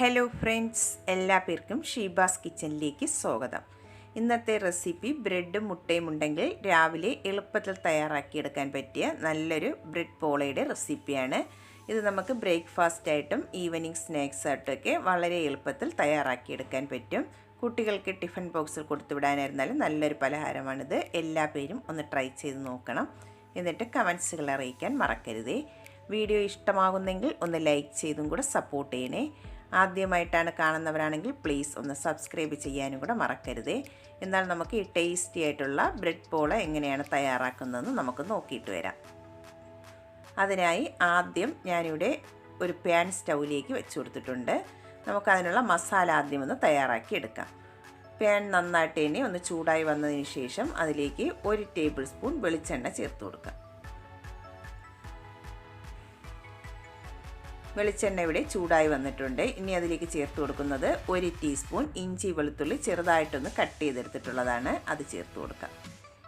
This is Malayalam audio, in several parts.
ഹലോ ഫ്രണ്ട്സ് എല്ലാ പേർക്കും ഷീബാസ് കിച്ചണിലേക്ക് സ്വാഗതം. ഇന്നത്തെ റെസിപ്പി ബ്രെഡും മുട്ടയും ഉണ്ടെങ്കിൽ രാവിലെ എളുപ്പത്തിൽ തയ്യാറാക്കിയെടുക്കാൻ പറ്റിയ നല്ലൊരു ബ്രെഡ് പോളയുടെ റെസിപ്പിയാണ് ഇത് നമുക്ക് ബ്രേക്ക്ഫാസ്റ്റ് ആയിട്ടും ഈവനിങ് സ്നാക്സ് ആയിട്ടൊക്കെ വളരെ എളുപ്പത്തിൽ തയ്യാറാക്കിയെടുക്കാൻ പറ്റും. കുട്ടികൾക്ക് ടിഫിൻ ബോക്സിൽ കൊടുത്തുവിടാനായിരുന്നാലും നല്ലൊരു പലഹാരമാണിത്. എല്ലാ പേരും ഒന്ന് ട്രൈ ചെയ്ത് നോക്കണം. എന്നിട്ട് കമൻസുകൾ അറിയിക്കാൻ മറക്കരുതേ. വീഡിയോ ഇഷ്ടമാകുന്നെങ്കിൽ ഒന്ന് ലൈക്ക് ചെയ്തും കൂടെ സപ്പോർട്ട് ചെയ്യണേ. ആദ്യമായിട്ടാണ് കാണുന്നവരാണെങ്കിൽ പ്ലീസ് ഒന്ന് സബ്സ്ക്രൈബ് ചെയ്യാനും കൂടെ മറക്കരുതേ. എന്നാൽ നമുക്ക് ഈ ടേസ്റ്റി ആയിട്ടുള്ള ബ്രെഡ് പോള എങ്ങനെയാണ് തയ്യാറാക്കുന്നതെന്ന് നമുക്ക് നോക്കിയിട്ട് വരാം. അതിനായി ആദ്യം ഞാനിവിടെ ഒരു പാൻ സ്റ്റൗവിലേക്ക് വെച്ച് കൊടുത്തിട്ടുണ്ട്. നമുക്കതിനുള്ള മസാല ആദ്യം ഒന്ന് തയ്യാറാക്കി എടുക്കാം. പാൻ നന്നായിട്ട് തന്നെ ഒന്ന് ചൂടായി വന്നതിന് ശേഷം അതിലേക്ക് ഒരു ടേബിൾ സ്പൂൺ വെളിച്ചെണ്ണ ചേർത്ത് കൊടുക്കാം. വെളിച്ചെണ്ണ ഇവിടെ ചൂടായി വന്നിട്ടുണ്ട്. ഇനി അതിലേക്ക് ചേർത്ത് കൊടുക്കുന്നത് ഒരു ടീസ്പൂൺ ഇഞ്ചി വെളുത്തുള്ളി ചെറുതായിട്ടൊന്ന് കട്ട് ചെയ്തെടുത്തിട്ടുള്ളതാണ്. അത് ചേർത്ത് കൊടുക്കാം.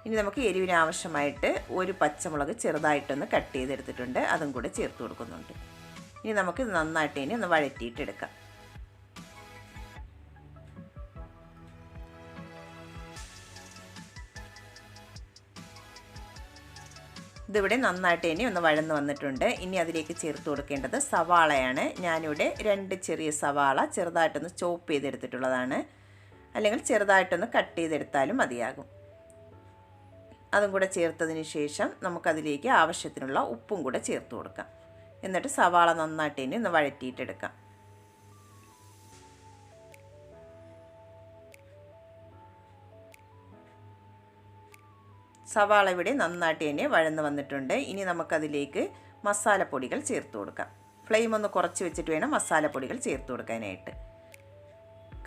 ഇനി നമുക്ക് എരിവിന് ആവശ്യമായിട്ട് ഒരു പച്ചമുളക് ചെറുതായിട്ടൊന്ന് കട്ട് ചെയ്തെടുത്തിട്ടുണ്ട്. അതും കൂടെ ചേർത്ത് കൊടുക്കുന്നുണ്ട്. ഇനി നമുക്ക് നന്നായിട്ട് ഇനി ഒന്ന് വഴറ്റിയിട്ടെടുക്കാം. ഇതിവിടെ നന്നായിട്ട് ഇനി ഒന്ന് വഴന്ന് വന്നിട്ടുണ്ട്. ഇനി അതിലേക്ക് ചേർത്ത് കൊടുക്കേണ്ടത് സവാളയാണ്. ഞാനിവിടെ രണ്ട് ചെറിയ സവാള ചെറുതായിട്ടൊന്ന് ചോപ്പ് ചെയ്തെടുത്തിട്ടുള്ളതാണ്. അല്ലെങ്കിൽ ചെറുതായിട്ടൊന്ന് കട്ട് ചെയ്തെടുത്താലും മതിയാകും. അതും കൂടെ ചേർത്തതിന് ശേഷം നമുക്കതിലേക്ക് ആവശ്യത്തിനുള്ള ഉപ്പും കൂടെ ചേർത്ത് കൊടുക്കാം. എന്നിട്ട് സവാള നന്നായിട്ട് ഇനി ഒന്ന് വഴറ്റിയിട്ടെടുക്കാം. സവാള ഇവിടെ നന്നായിട്ട് തന്നെ വഴന്ന് വന്നിട്ടുണ്ട്. ഇനി നമുക്കതിലേക്ക് മസാലപ്പൊടികൾ ചേർത്ത് കൊടുക്കാം. ഫ്ലെയിം ഒന്ന് കുറച്ച് വെച്ചിട്ട് വേണം മസാലപ്പൊടികൾ ചേർത്ത് കൊടുക്കാനായിട്ട്.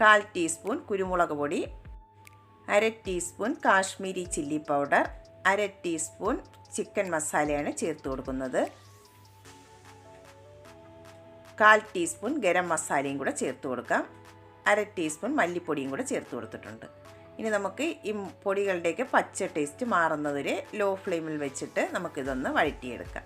കാൽ ടീസ്പൂൺ കുരുമുളക് പൊടി അര ടീസ്പൂൺ കാശ്മീരി ചില്ലി പൗഡർ അര ടീസ്പൂൺ ചിക്കൻ മസാലയാണ് ചേർത്ത് കൊടുക്കുന്നത്. കാൽ ടീസ്പൂൺ ഗരം മസാലയും കൂടെ ചേർത്ത് കൊടുക്കാം. അര ടീസ്പൂൺ മല്ലിപ്പൊടിയും കൂടെ ചേർത്ത് കൊടുത്തിട്ടുണ്ട്. ഇനി നമുക്ക് ഈ പൊടികളുടെയൊക്കെ പച്ച ടേസ്റ്റ് മാറുന്നതുവരെ ലോ ഫ്ലെയിമിൽ വെച്ചിട്ട് നമുക്കിതൊന്ന് വഴറ്റിയെടുക്കാം.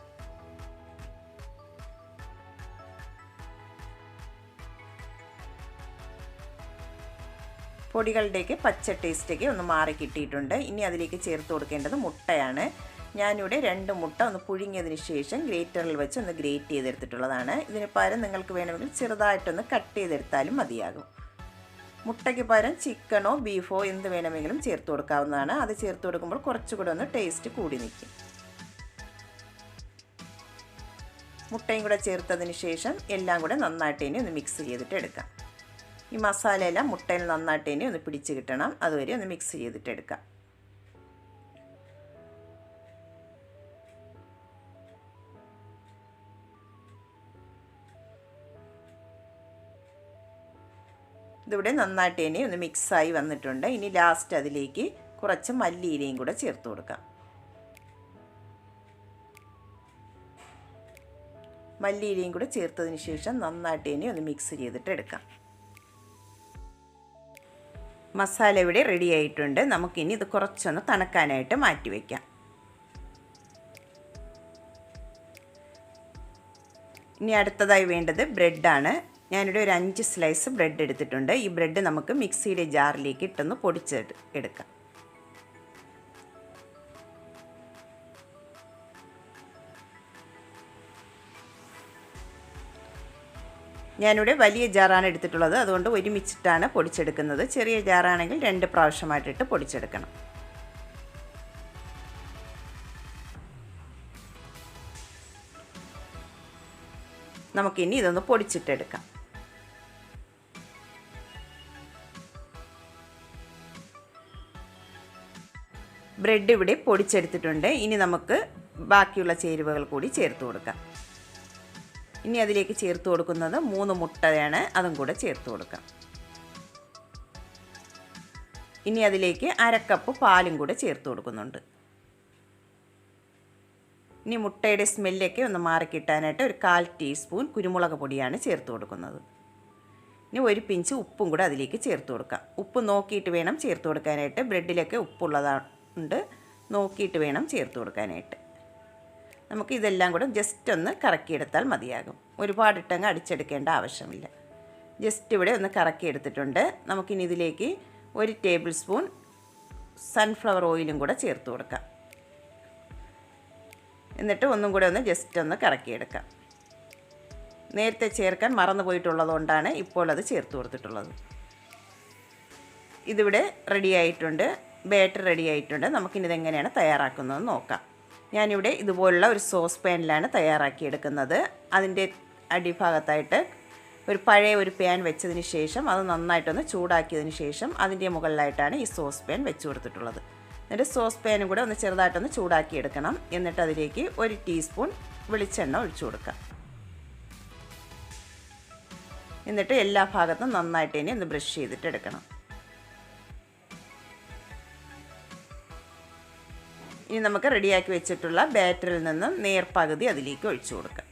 പൊടികളുടെയൊക്കെ പച്ച ടേസ്റ്റൊക്കെ ഒന്ന് മാറി കിട്ടിയിട്ടുണ്ട്. ഇനി അതിലേക്ക് ചേർത്ത് കൊടുക്കേണ്ടത് മുട്ടയാണ്. ഞാനിവിടെ രണ്ട് മുട്ട ഒന്ന് പുഴുങ്ങിയതിന് ശേഷം ഗ്രേറ്ററിൽ വെച്ച് ഒന്ന് ഗ്രേറ്റ് ചെയ്തെടുത്തിട്ടുള്ളതാണ്. ഇതിന് പകരം നിങ്ങൾക്ക് വേണമെങ്കിൽ ചെറുതായിട്ടൊന്ന് കട്ട് ചെയ്തെടുത്താലും മതിയാകും. മുട്ടയ്ക്ക് പകരം ചിക്കനോ ബീഫോ എന്ത് വേണമെങ്കിലും ചേർത്ത് കൊടുക്കാവുന്നതാണ്. അത് ചേർത്ത് കൊടുക്കുമ്പോൾ കുറച്ചുകൂടെ ഒന്ന് ടേസ്റ്റ് കൂടി നിൽക്കും. മുട്ടയും കൂടെ ചേർത്തതിന് ശേഷം എല്ലാം കൂടെ നന്നായിട്ട് ഇനി ഒന്ന് മിക്സ് ചെയ്തിട്ട് എടുക്കാം. ഈ മസാലയെല്ലാം മുട്ടയിൽ നന്നായിട്ട് ഇനി ഒന്ന് പിടിച്ച് കിട്ടണം. അതുവരെ ഒന്ന് മിക്സ് ചെയ്തിട്ട് എടുക്കാം. ഇതിവിടെ നന്നായിട്ട് ഇനി ഒന്ന് മിക്സായി വന്നിട്ടുണ്ട്. ഇനി ലാസ്റ്റ് അതിലേക്ക് കുറച്ച് മല്ലിയിലയും കൂടെ ചേർത്ത് കൊടുക്കാം. മല്ലിയിലയും കൂടെ ചേർത്തതിന് ശേഷം നന്നായിട്ട് ഇനി ഒന്ന് മിക്സ് ചെയ്തിട്ട് എടുക്കാം. മസാല ഇവിടെ റെഡി ആയിട്ടുണ്ട്. നമുക്കിനി ഇത് കുറച്ചൊന്ന് തണുക്കാനായിട്ട് മാറ്റി വയ്ക്കാം ഇനി അടുത്തതായി വേണ്ടത് ബ്രെഡാണ്. ഞാനിവിടെ ഒരു അഞ്ച് സ്ലൈസ് ബ്രെഡ് എടുത്തിട്ടുണ്ട്. ഈ ബ്രെഡ് നമുക്ക് മിക്സിയുടെ ജാറിലേക്ക് ഇട്ടൊന്ന് പൊടിച്ചെടു എടുക്കാം. ഞാനിവിടെ വലിയ ജാറാണ് എടുത്തിട്ടുള്ളത്. അതുകൊണ്ട് ഒരുമിച്ചിട്ടാണ് പൊടിച്ചെടുക്കുന്നത്. ചെറിയ ജാറാണെങ്കിൽ രണ്ട് പ്രാവശ്യമായിട്ടിട്ട് പൊടിച്ചെടുക്കണം. നമുക്കിനി ഇതൊന്ന് പൊടിച്ചിട്ടെടുക്കാം. ബ്രെഡ് ഇവിടെ പൊടിച്ചെടുത്തിട്ടുണ്ട്. ഇനി നമുക്ക് ബാക്കിയുള്ള ചേരുവകൾ കൂടി ചേർത്ത് കൊടുക്കാം. ഇനി അതിലേക്ക് ചേർത്ത് കൊടുക്കുന്നത് മൂന്ന് മുട്ടയാണ് അതും കൂടെ ചേർത്ത് കൊടുക്കാം. ഇനി അതിലേക്ക് അരക്കപ്പ് പാലും കൂടെ ചേർത്ത് കൊടുക്കുന്നുണ്ട്. ഇനി മുട്ടയുടെ സ്മെല്ലൊക്കെ ഒന്ന് മാറിക്കിട്ടാനായിട്ട് ഒരു കാൽ ടീസ്പൂൺ കുരുമുളക് പൊടിയാണ് ചേർത്ത് കൊടുക്കുന്നത്. ഇനി ഒരു പിഞ്ച് ഉപ്പും കൂടെ അതിലേക്ക് ചേർത്ത് കൊടുക്കാം. ഉപ്പ് നോക്കിയിട്ട് വേണം ചേർത്ത് കൊടുക്കാനായിട്ട്. ബ്രെഡിലൊക്കെ ഉപ്പുള്ളതുണ്ട് നോക്കിയിട്ട് വേണം ചേർത്ത് കൊടുക്കാനായിട്ട്. നമുക്ക് ഇതെല്ലാം കൂടെ ജസ്റ്റ് ഒന്ന് കറക്കിയെടുത്താൽ മതിയാകും. ഒരുപാട് ഇട്ടങ്ങ് അടിച്ചെടുക്കേണ്ട ആവശ്യമില്ല. ജസ്റ്റ് ഇവിടെ ഒന്ന് കറക്കിയെടുത്തിട്ടുണ്ട്. നമുക്കിനി ഇതിലേക്ക് ഒരു ടേബിൾ സ്പൂൺ സൺഫ്ലവർ ഓയിലും കൂടെ ചേർത്ത് കൊടുക്കാം. എന്നിട്ട് ഒന്നും കൂടെ ഒന്ന് ജസ്റ്റ് ഒന്ന് കറക്കിയെടുക്കാം. നേരത്തെ ചേർക്കാൻ മറന്നു പോയിട്ടുള്ളതുകൊണ്ടാണ് ഇപ്പോൾ അത് ചേർത്ത് കൊടുത്തിട്ടുള്ളത്. ഇതിവിടെ റെഡി ആയിട്ടുണ്ട്. ബാറ്റർ റെഡി ആയിട്ടുണ്ട്. നമുക്കിനി ഇതെങ്ങനെയാണ് തയ്യാറാക്കുന്നത് നോക്കാം. ഞാനിവിടെ ഇതുപോലുള്ള ഒരു സോസ് പാനിലാണ് തയ്യാറാക്കിയെടുക്കുന്നത്. അതിന്റെ അടിഭാഗത്തായിട്ട് ഒരു പഴയ ഒരു പാൻ വെച്ചതിന് ശേഷം അത് നന്നായിട്ടൊന്ന് ചൂടാക്കിയതിന് ശേഷം അതിന്റെ മുകളിലായിട്ടാണ് ഈ സോസ് പാൻ വെച്ച് കൊടുത്തിട്ടുള്ളത്. എന്നിട്ട് സോസ് പാനും കൂടെ ഒന്ന് ചെറുതായിട്ടൊന്ന് ചൂടാക്കി എടുക്കണം എന്നിട്ട് അതിലേക്ക് ഒരു ടീസ്പൂൺ വെളിച്ചെണ്ണ ഒഴിച്ചു കൊടുക്കാം എന്നിട്ട് എല്ലാ ഭാഗത്തും നന്നായിട്ട് ഇനി ഒന്ന് ബ്രഷ് ചെയ്തിട്ട് എടുക്കണം. ഇനി നമുക്ക് റെഡിയാക്കി വെച്ചിട്ടുള്ള ബാറ്ററിൽ നിന്നും നേർപകുതി അതിലേക്ക് ഒഴിച്ചു കൊടുക്കാം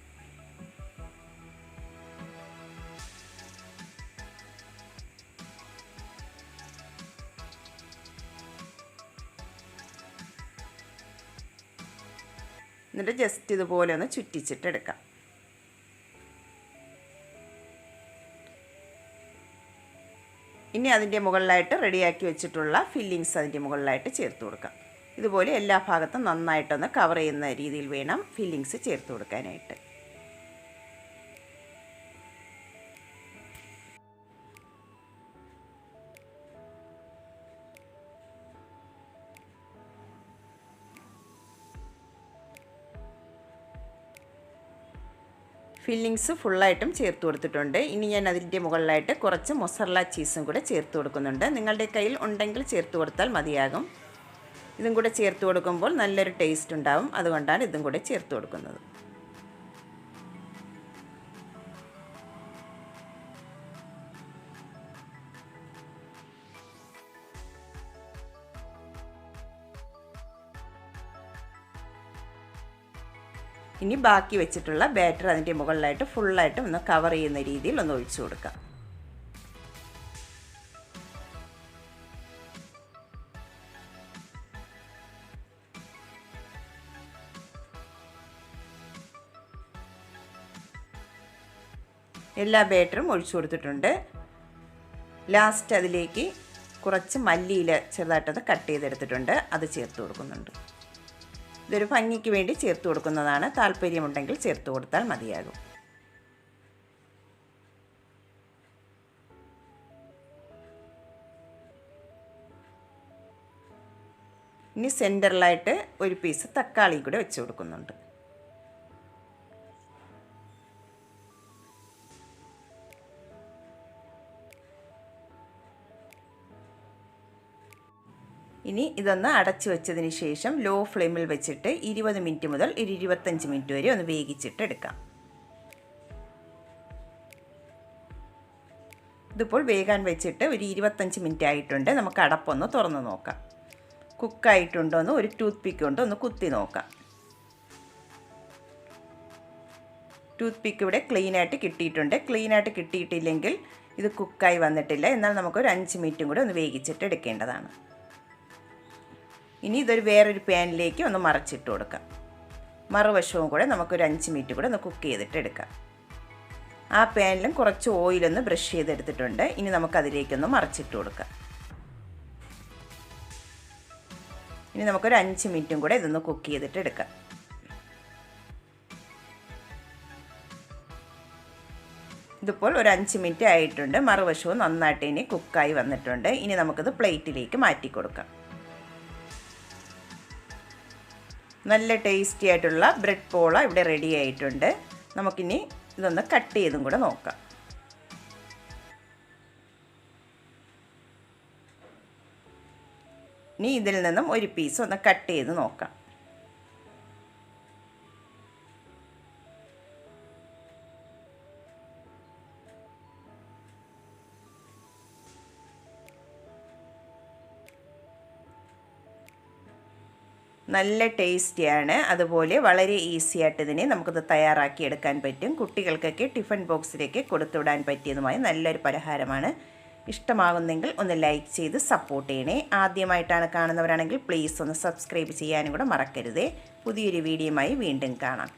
എന്നിട്ട് ജസ്റ്റ് ഇതുപോലെ ഒന്ന് ചുറ്റിച്ചിട്ട് എടുക്കാം. ഇനി അതിന്റെ മുകളിലായിട്ട് റെഡിയാക്കി വെച്ചിട്ടുള്ള ഫില്ലിങ്സ് അതിന്റെ മുകളിലായിട്ട് ചേർത്ത് കൊടുക്കാം. ഇതുപോലെ എല്ലാ ഭാഗത്തും നന്നായിട്ടൊന്ന് കവർ ചെയ്യുന്ന രീതിയിൽ വേണം ഫില്ലിങ്സ് ചേർത്ത് കൊടുക്കാനായിട്ട്. ഫില്ലിങ്സ് ഫുള്ളായിട്ടും ചേർത്ത് കൊടുത്തിട്ടുണ്ട്. ഇനി ഞാൻ അതിന്റെ മുകളിലായിട്ട് കുറച്ച് മൊസറല ചീസും കൂടെ ചേർത്ത് കൊടുക്കുന്നുണ്ട്. നിങ്ങളുടെ കയ്യിൽ ഉണ്ടെങ്കിൽ ചേർത്ത് കൊടുത്താൽ മതിയാകും. ഇതും കൂടെ ചേർത്ത് കൊടുക്കുമ്പോൾ നല്ലൊരു ടേസ്റ്റ് ഉണ്ടാവും. അതുകൊണ്ടാണ് ഇതും കൂടെ ചേർത്ത് കൊടുക്കുന്നത്. ഇനി ബാക്കി വെച്ചിട്ടുള്ള ബാറ്റർ അതിന്റെ മുകളിലായിട്ട് ഫുള്ളായിട്ട് ഒന്ന് കവർ ചെയ്യുന്ന രീതിയിൽ ഒന്ന് ഒഴിച്ചു കൊടുക്കാം. എല്ലാ ബാറ്ററും ഒഴിച്ചു കൊടുത്തിട്ടുണ്ട്. ലാസ്റ്റ് അതിലേക്ക് കുറച്ച് മല്ലിയില ചെറുതായിട്ടത് കട്ട് ചെയ്തെടുത്തിട്ടുണ്ട്. അത് ചേർത്ത് കൊടുക്കുന്നുണ്ട്. ഇതൊരു ഭംഗിക്ക് വേണ്ടി ചേർത്ത് കൊടുക്കുന്നതാണ്. താല്പര്യമുണ്ടെങ്കിൽ ചേർത്ത് കൊടുത്താൽ മതിയാകും. ഇനി സെന്ററിലായിട്ട് ഒരു പീസ് തക്കാളി കൂടെ വെച്ച് കൊടുക്കുന്നുണ്ട്. ഇനി ഇതൊന്ന് അടച്ചു വെച്ചതിന് ശേഷം ലോ ഫ്ലെയിമിൽ വെച്ചിട്ട് ഇരുപത് മിനിറ്റ് മുതൽ ഒരു ഇരുപത്തഞ്ച് മിനിറ്റ് വരെ ഒന്ന് വേവിച്ചിട്ട് എടുക്കാം. ഇതിപ്പോൾ വേഗാൻ വെച്ചിട്ട് ഒരു ഇരുപത്തഞ്ച് മിനിറ്റ് ആയിട്ടുണ്ട്. നമുക്ക് അടപ്പൊന്ന് തുറന്ന് നോക്കാം. കുക്കായിട്ടുണ്ടോ എന്ന് ഒരു ടൂത്ത് പിക്ക് കൊണ്ട് ഒന്ന് കുത്തി നോക്കാം. ടൂത്ത് പിക്ക് ഇവിടെ ക്ലീനായിട്ട് കിട്ടിയിട്ടുണ്ട്. ക്ലീനായിട്ട് കിട്ടിയിട്ടില്ലെങ്കിൽ ഇത് കുക്കായി വന്നിട്ടില്ല. എന്നാൽ നമുക്കൊരു അഞ്ച് മിനിറ്റും കൂടെ ഒന്ന് വേവിച്ചിട്ട് എടുക്കേണ്ടതാണ്. ഇനി ഇതൊരു വേറൊരു പാനിലേക്ക് ഒന്ന് മറച്ചിട്ട് കൊടുക്കാം. മറുവശവും കൂടെ നമുക്കൊരു അഞ്ച് മിനിറ്റ് കൂടെ ഒന്ന് കുക്ക് ചെയ്തിട്ട് എടുക്കാം. ആ പാനിലും കുറച്ച് ഓയിലൊന്ന് ബ്രഷ് ചെയ്തെടുത്തിട്ടുണ്ട്. ഇനി നമുക്കതിലേക്കൊന്ന് മറച്ചിട്ട് കൊടുക്കാം. ഇനി നമുക്കൊരു അഞ്ച് മിനിറ്റും കൂടെ ഇതൊന്ന് കുക്ക് ചെയ്തിട്ട് എടുക്കാം. ഇതിപ്പോൾ ഒരു അഞ്ച് മിനിറ്റ് ആയിട്ടുണ്ട്. മറുവശവും നന്നായിട്ട് ഇനി കുക്കായി വന്നിട്ടുണ്ട്. ഇനി നമുക്കിത് പ്ലേറ്റിലേക്ക് മാറ്റി കൊടുക്കാം. നല്ല ടേസ്റ്റി ആയിട്ടുള്ള ബ്രെഡ് പോള ഇവിടെ റെഡി ആയിട്ടുണ്ട്. നമുക്കിനി ഇതൊന്ന് കട്ട് ചെയ്തും കൂടെ നോക്കാം. ഇനി ഇതിൽ നിന്നും ഒരു പീസ് ഒന്ന് കട്ട് ചെയ്ത് നോക്കാം. നല്ല ടേസ്റ്റിയാണ്. അതുപോലെ വളരെ ഈസി ആയിട്ട് ഇതിനെ നമുക്കത് തയ്യാറാക്കി എടുക്കാൻ പറ്റും. കുട്ടികൾക്കൊക്കെ ടിഫിൻ ബോക്സിലേക്ക് കൊടുത്തുവിടാൻ പറ്റിയതുമായ നല്ലൊരു പലഹാരമാണ്. ഇഷ്ടമാകുന്നെങ്കിൽ ഒന്ന് ലൈക്ക് ചെയ്ത് സപ്പോർട്ട് ചെയ്യണേ. ആദ്യമായിട്ടാണ് കാണുന്നവരാണെങ്കിൽ പ്ലീസ് ഒന്ന് സബ്സ്ക്രൈബ് ചെയ്യാനും കൂടെ മറക്കരുതേ. പുതിയൊരു വീഡിയോയുമായി വീണ്ടും കാണാം.